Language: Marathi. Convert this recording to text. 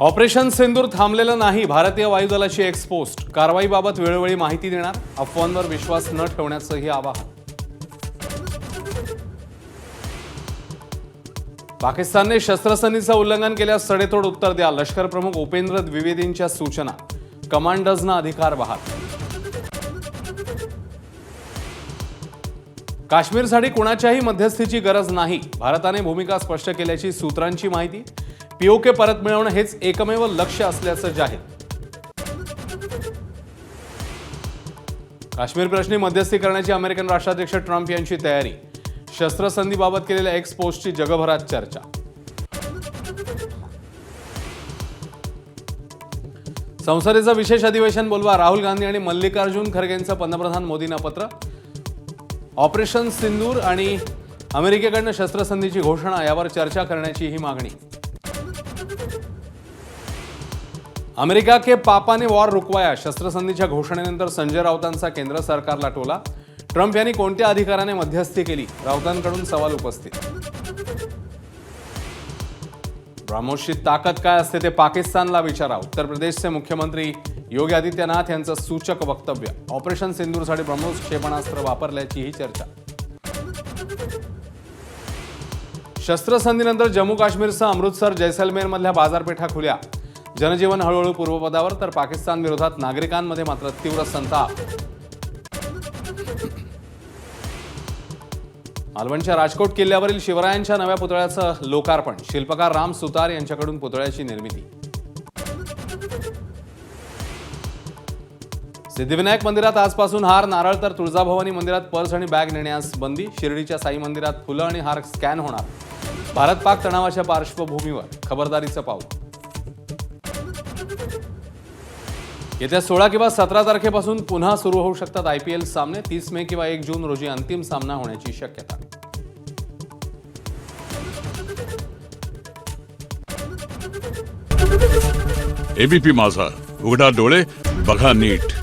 ऑपरेशन सिंदूर थांबलेलं नाही. भारतीय वायुदलाची एक्सपोस्ट कारवाईबाबत वेळोवेळी माहिती देणार. अफवांवर विश्वास न ठेवण्याचंही आवाहन. पाकिस्तानने शस्त्रसंधीचं उल्लंघन केल्यास सडेतोड उत्तर द्या. लष्कर प्रमुख उपेंद्र द्विवेदींच्या सूचना. कमांडर्सना अधिकार बहाल. काश्मीरसाठी कुणाच्याही मध्यस्थीची गरज नाही. भारताने भूमिका स्पष्ट केल्याची सूत्रांची माहिती पीओके परत मिळवणं हेच एकमेव लक्ष्य असल्याचं जाहीर. काश्मीर प्रश्नी मध्यस्थी करण्याची अमेरिकन राष्ट्राध्यक्ष ट्रम्प यांची तयारी शस्त्रसंधीबाबत केलेल्या एक्स पोस्टची जगभरात चर्चा. संसदेचं विशेष अधिवेशन बोलवा राहुल गांधी आणि मल्लिकार्जुन खरगेंचं पंतप्रधान मोदींना पत्र ऑपरेशन सिंदूर आणि अमेरिकेकडनं शस्त्रसंधीची घोषणा यावर चर्चा करण्याची ही मागणी. अमेरिका के पापाने वॉर रुकवाया शस्त्रसंधीच्या घोषणेनंतर संजय राऊतांचा केंद्र सरकारला टोला. ट्रम्प यांनी कोणत्या अधिकाराने मध्यस्थी केली? राऊतांकडून सवाल उपस्थित. ब्राह्मोसची ताकद काय असते ते पाकिस्तानला विचारा उत्तर प्रदेशचे मुख्यमंत्री योगी आदित्यनाथ यांचं सूचक वक्तव्य. ऑपरेशन सिंदूरसाठी ब्रह्मोस क्षेपणास्त्र वापरल्याचीही चर्चा. शस्त्रसंधीनंतर जम्मू काश्मीरसह अमृतसर जैसलमेरमधल्या बाजारपेठा खुल्या. जनजीवन हळूहळू पूर्वपदावर तर पाकिस्तान विरोधात नागरिकांमध्ये मात्र तीव्र संताप. मालवणच्या राजकोट किल्ल्यावरील शिवरायांच्या नव्या पुतळ्याचं लोकार्पण. शिल्पकार राम सुतार यांच्याकडून पुतळ्याची निर्मिती. सिद्धिविनायक मंदिरात आजपासून हार नारळ तर तुळजाभवानी मंदिरात पर्स आणि बॅग नेण्यास बंदी शिर्डीच्या साई मंदिरात फुलं आणि हार स्कॅन होणार. भारत पाक तणावाच्या पार्श्वभूमीवर खबरदारीचं पाऊल. येत्या सोळा किंवा सतरा तारखेपासून पुन्हा सुरू होऊ शकतात आय पी एल सामने. तीस मे किंवा एक जून रोजी अंतिम सामना होण्याची शक्यता. एबीपी माझा. उघडा डोळे बघा नीट.